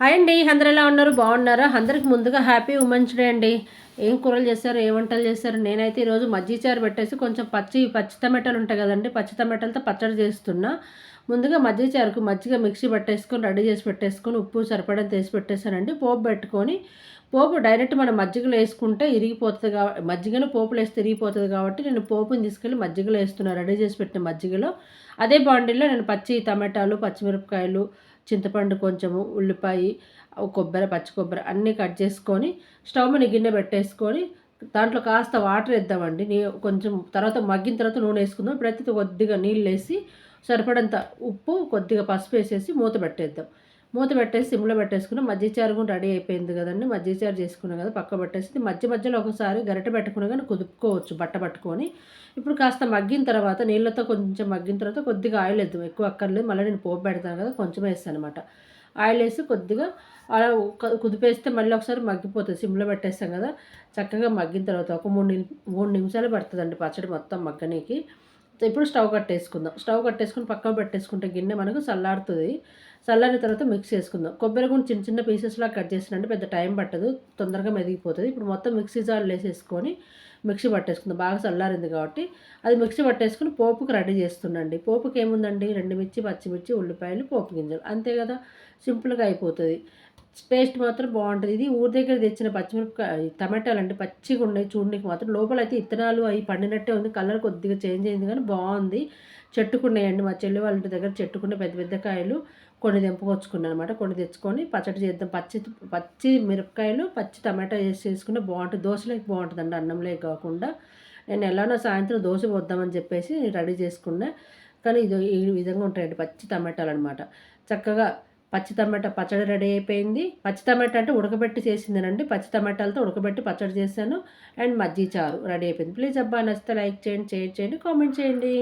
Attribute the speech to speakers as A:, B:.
A: Hi అండి అందరు ఎలా ఉన్నారు? బాగున్నారా? అందరికి ముందుగా హ్యాపీ ఉమెన్స్ డే అండి. ఏం కూరలు చేస్తారు ఏ వంటలు చేస్తారు నేనైతే ఈరోజు మజ్జిచారు పెట్టేసి కొంచెం పచ్చి పచ్చి టమాటాలు ఉంటాయి కదండి పచ్చి టమాటాలతో పచ్చడి చేస్తున్నా. ముందుగా మజ్జిచారుకు మజ్జిగ మిక్సీ పెట్టేసుకొని రెడీ చేసి పెట్టేసుకొని ఉప్పు సరిపడా తీసి పెట్టేశానండి. పోపు పెట్టుకొని పోపు డైరెక్ట్ మనం మజ్జిగలో వేసుకుంటే ఇరిగిపోతుంది కాబట్టి మజ్జిగలో పోపులు వేస్తే ఇరిగిపోతుంది కాబట్టి నేను పోపుని తీసుకెళ్ళి మజ్జిగలో వేస్తున్నాను రెడీ చేసి పెట్టిన మజ్జిగలో. అదే బాండీలో నేను పచ్చి టమాటాలు పచ్చిమిరపకాయలు చింతపండు కొంచెము ఉల్లిపాయ కొబ్బరి పచ్చి కొబ్బరి అన్నీ కట్ చేసుకొని స్టవ్ మీద గిన్నె పెట్టేసుకొని దాంట్లో కాస్త వాటర్ వేద్దామండి. నీ కొంచెం తర్వాత మగ్గిన తర్వాత నూనె వేసుకుందాం. ప్రతి కొద్దిగా నీళ్ళు వేసి సరిపడంత ఉప్పు కొద్దిగా పసుపు వేసేసి మూత పెట్టేద్దాం. మూత పెట్టేసి సిమ్లో పెట్టేసుకుని మజ్జిచారు కూడా రెడీ అయిపోయింది కదండి. మజ్జిచారు చేసుకున్నాం కదా పక్క పెట్టేసి మధ్య మధ్యలో ఒకసారి గరిటె పెట్టుకుని కానీ కుదుపుకోవచ్చు బట్ట పట్టుకొని. ఇప్పుడు కాస్త మగ్గిన తర్వాత నీళ్ళతో కొంచెం మగ్గిన తర్వాత కొద్దిగా ఆయిల్ వేద్దాం. ఎక్కువ అక్కర్లేదు. మళ్ళీ నేను పోపు పెడతాను కదా కొంచెం వేస్తాను అనమాట ఆయిల్ వేసి కొద్దిగా అలా కుదిపేస్తే మళ్ళీ ఒకసారి మగ్గిపోతుంది. సిమ్లో పెట్టేస్తాం కదా చక్కగా మగ్గిన తర్వాత ఒక మూడు మూడు నిమిషాలు పడుతుందండి పచ్చడి మొత్తం మగ్గనీకి. ఇప్పుడు స్టవ్ కట్టేసుకుందాం. స్టవ్ కట్టేసుకుని పక్కన పెట్టేసుకుంటే గిన్నె మనకు చల్లారుతుంది. చల్లారిన తర్వాత మిక్స్ చేసుకుందాం. కొబ్బరి కూడా చిన్న చిన్న పీసెస్లా కట్ చేసినంటే పెద్ద టైం పట్టదు. తొందరగా మెదిగిపోతుంది. ఇప్పుడు మొత్తం మిక్సీ జార్లు వేసేసుకొని మిక్సీ పట్టేసుకుందాం. బాగా చల్లారింది కాబట్టి అది మిక్సీ పట్టేసుకుని పోపుకి రెడీ చేస్తుండండి. పోపుకి ఏముందండి? రెండు మిర్చి పచ్చిమిర్చి ఉల్లిపాయలు పోపు గింజలు. అంతే కదా? సింపుల్గా అయిపోతుంది. టేస్ట్ మాత్రం బాగుంటుంది. ఇది ఊరి దగ్గర తెచ్చిన పచ్చిమిరపకాయ టమాటాలు అంటే పచ్చిగా ఉన్నాయి చూడడానికి మాత్రం. లోపల అయితే ఇత్తనాలు అవి పండినట్టే ఉంది. కలర్ కొద్దిగా చేంజ్ అయింది కానీ బాగుంది. చెట్టుకున్నాయండి మా చెల్లి వాళ్ళ ఇంటి దగ్గర చెట్టుకున్న పెద్ద పెద్ద కాయలు కొన్ని తెంపుకొచ్చుకున్నాను అనమాట. కొన్ని తెచ్చుకొని పచ్చడి చేద్దాం. పచ్చి పచ్చి మిరపకాయలు పచ్చి టమాటా వేసి చేసుకుంటే బాగుంటుంది. దోశలోకి బాగుంటుందండి అన్నంలోకి కాకుండా. నేను ఎలానో సాయంత్రం దోశ పోద్దామని చెప్పేసి రెడీ చేసుకున్నా. కానీ ఇది ఈ విధంగా ఉంటాయండి పచ్చి టమాటాలు అనమాట. చక్కగా పచ్చి టమాటా పచ్చడి రెడీ అయిపోయింది. పచ్చి టమాటా అంటే ఉడకబెట్టి చేసిందేనండి. పచ్చి టమాటాలతో ఉడకబెట్టి పచ్చడి చేశాను. అండ్ మజ్జి చారు రెడీ అయిపోయింది. ప్లీజ్ అబ్బా నచ్చితే లైక్ చేయండి షేర్ చేయండి కామెంట్ చేయండి.